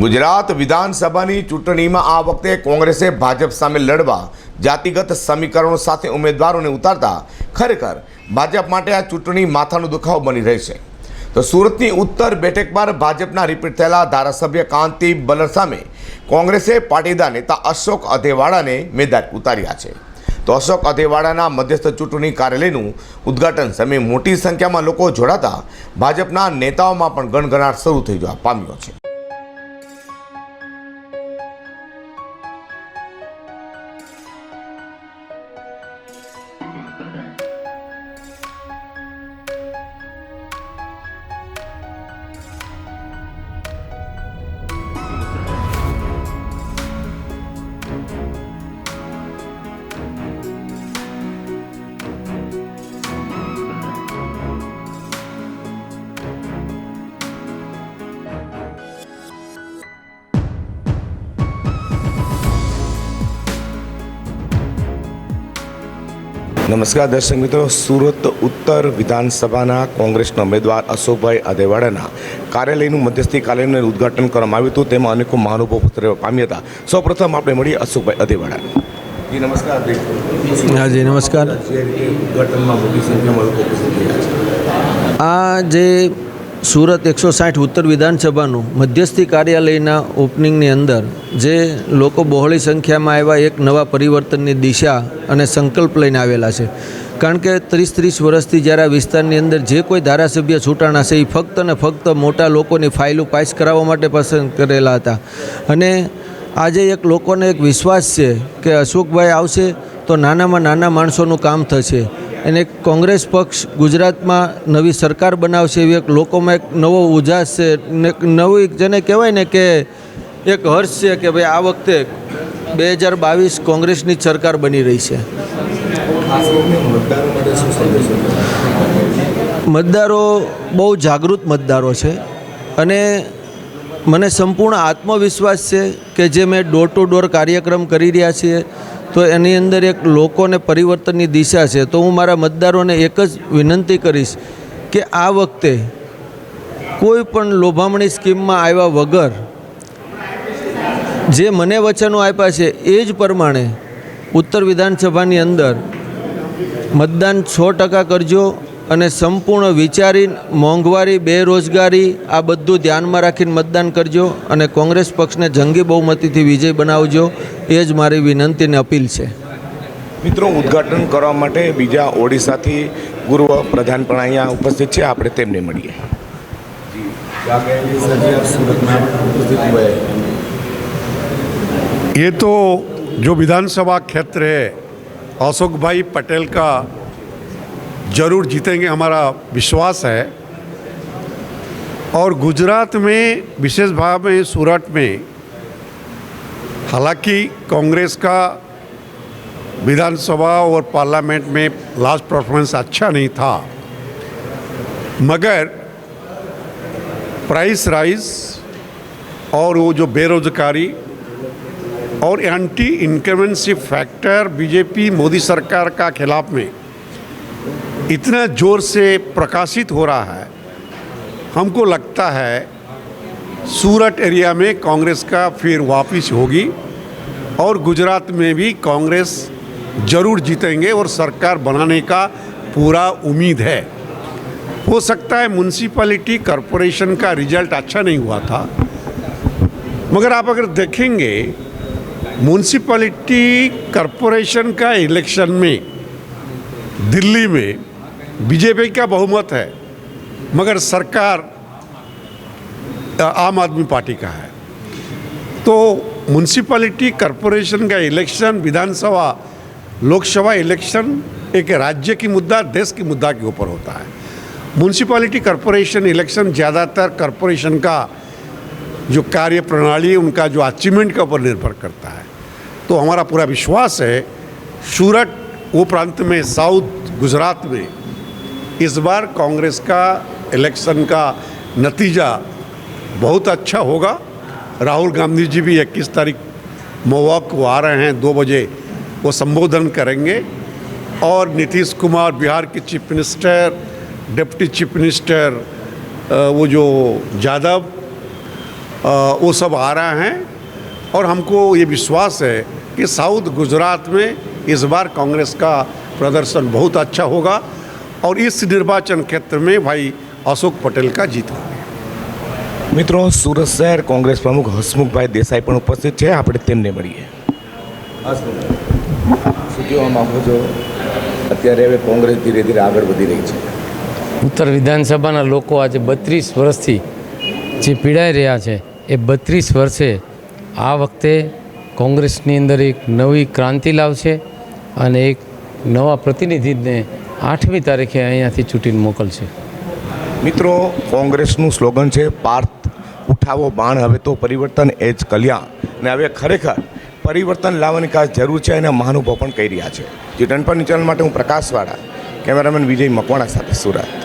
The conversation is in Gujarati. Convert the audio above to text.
ગુજરાત વિધાનસભાની ચૂંટણીમાં આ વખતે કોંગ્રેસે ભાજપ સામે લડવા જાતિગત સમીકરણો સાથે ઉમેદવારોને ઉતારતા ખરેખર ભાજપ માટે આ ચૂંટણી માથાનો દુખાવો બની રહી છે. તો સુરતની ઉત્તર બેઠક પર ભાજપના રિપીટ થયેલા ધારાસભ્ય કાંતિ બલર સામે કોંગ્રેસે પાટીદાર નેતા અશોક અધેવાડાને મેદાન ઉતાર્યા છે. તો અશોક અધેવાડાના મધ્યસ્થ ચૂંટણી કાર્યાલયનું ઉદ્ઘાટન સમયે મોટી સંખ્યામાં લોકો જોડાતા ભાજપના નેતાઓમાં પણ ગણગણાટ શરૂ થઈ જવા પામ્યો છે. નમસ્કાર દર્શક મિત્રો સુરત ઉત્તર વિધાનસભાના કોંગ્રેસના ઉમેદવાર અશોકભાઈ અદેવાડાના કાર્યાલયનું મધ્યસ્થી કાર્યાલયનું ઉદ્ઘાટન કરવામાં આવ્યું હતું. તેમાં અનેકો મહાનુભાવો પામ્યા હતા. સૌપ્રથમ આપણે મળીએ અશોકભાઈ અદેવાડા જી નમસ્કાર. નમસ્કાર. જે છે. આ જે સુરત એકસો સાઠ ઉત્તર વિધાનસભાનું મધ્યસ્થી કાર્યાલયના ઓપનિંગની અંદર જે લોકો બહોળી સંખ્યામાં આવ્યા, એક નવા પરિવર્તનની દિશા અને સંકલ્પ લઈને આવેલા છે. કારણ કે ત્રીસ ત્રીસ વર્ષથી જ્યારે આ વિસ્તારની અંદર જે કોઈ ધારાસભ્ય છૂટાણા છે, એ ફક્ત ને ફક્ત મોટા લોકોની ફાઇલો પાસ કરાવવા માટે પસંદ કરેલા હતા. અને આજે એક લોકોને એક વિશ્વાસ છે કે અશોકભાઈ આવશે તો નાનામાં નાના માણસોનું કામ થશે. અને કોંગ્રેસ પક્ષ ગુજરાતમાં નવી સરકાર બનાવશે એવી એક લોકોમાં એક નવો ઉજાસ છે. ને નવી જેને કહેવાય ને કે એક હર્ષ છે કે ભાઈ આ વખતે બે હજાર બાવીસ કોંગ્રેસની સરકાર બની રહી છે. મતદારો બહુ જાગૃત મતદારો છે અને મને સંપૂર્ણ આત્મવિશ્વાસ છે કે જે મેં ડોર ટુ ડોર કાર્યક્રમ કરી રહ્યા છીએ તો એની અંદર એક લોકોને પરિવર્તનની દિશા છે. તો હું મારા મતદારોને એક જ વિનંતી કરીશ કે આ વખતે કોઈ પણ લોભામણી સ્કીમમાં આવ્યા વગર જે મને વચનો આપ્યા છે એ જ પ્રમાણે ઉત્તર વિધાનસભાની અંદર મતદાન છ ટકા કરજો. અને સંપૂર્ણ વિચારી મોંઘવારી બેરોજગારી આ બધું ધ્યાનમાં રાખીને મતદાન કરજો અને કોંગ્રેસ પક્ષને જંગી બહુમતીથી વિજય બનાવજો એ જ મારી વિનંતી અને અપીલ છે મિત્રો ઉદ્ઘાટન કરવા માટે બીજા ઓડિશાથી પૂર્વ પ્રધાન પણ અહીંયા ઉપસ્થિત છે આપણે તેમને મળીએ ये तो जो विधानसभा क्षेत्र है अशोक भाई पटेल का ज़रूर जीतेंगे, हमारा विश्वास है। और गुजरात में, विशेष भाव में, सूरत में, हालाँकि कांग्रेस का विधानसभा और पार्लियामेंट में लास्ट परफॉर्मेंस अच्छा नहीं था, मगर प्राइस राइज और वो जो बेरोजगारी और anti incumbency factor BJP Modi सरकार का खिलाफ में इतना ज़ोर से प्रकाशित हो रहा है, हमको लगता है सूरत एरिया में कांग्रेस का फिर वापिस होगी और गुजरात में भी कांग्रेस ज़रूर जीतेंगे और सरकार बनाने का पूरा उम्मीद है। हो सकता है म्यूनसिपलिटी कॉरपोरेशन का रिज़ल्ट अच्छा नहीं हुआ था, मगर आप अगर देखेंगे म्यूनसिपैलिटी कॉरपोरेशन का इलेक्शन में, दिल्ली में बीजेपी का बहुमत है, मगर सरकार, आम आदमी पार्टी का है। तो म्यूनसिपैलिटी कॉरपोरेशन का इलेक्शन विधानसभा, लोकसभा इलेक्शन एक राज्य की मुद्दा, देश की मुद्दा के ऊपर होता है। म्यूनसिपैलिटी कॉरपोरेशन इलेक्शन ज़्यादातर कॉरपोरेशन का जो कार्य प्रणाली उनका जो अचीवमेंट के ऊपर निर्भर करता है। तो हमारा पूरा विश्वास है, सूरत, वो प्रांत में, साउथ, गुजरात में इस बार कांग्रेस का इलेक्शन का नतीजा बहुत अच्छा होगा। राहुल गांधी जी भी 21 तारीख महुआ को आ रहे हैं, दो बजे वो संबोधन करेंगे। और नीतीश कुमार, बिहार के chief minister, deputy chief minister वो जो यादव वो सब आ रहे हैं। और हमको ये विश्वास है कि साउथ गुजरात में इस बार कांग्रेस का प्रदर्शन बहुत अच्छा होगा। और इस निर्वाचन क्षेत्र में भाई अशोक पटेल का जीत होगी મિત્રો સુરત શહેર કોંગ્રેસ પ્રમુખ હસમુખભાઈ દેસાઈ પણ ઉપસ્થિત છે આપણે તેમને મળીએ શું કહેવા માંગો છો અત્યારે હવે કોંગ્રેસ ધીરે ધીરે આગળ વધી રહી છે ઉત્તર વિધાનસભાના લોકો આજે બત્રીસ વર્ષથી જે પીડાઈ રહ્યા છે એ બત્રીસ વર્ષે આ વખતે કોંગ્રેસની અંદર એક નવી ક્રાંતિ લાવશે અને એક નવા પ્રતિનિધિને આઠમી તારીખે અહીંયાથી ચૂંટીને મોકલશે. મિત્રો, કોંગ્રેસનું સ્લોગન છે, પાર્થ ઉઠાવો બાણ, હવે તો પરિવર્તન એ જ કલ્યાણ. ને હવે ખરેખર પરિવર્તન લાવવાની ખાસ જરૂર છે અને મહાનુભાવ પણ કહી રહ્યા છે. જે ટનપરની ચેનલ માટે હું પ્રકાશવાળા, કેમેરામેન વિજય મકવાણા સાથે સુરત.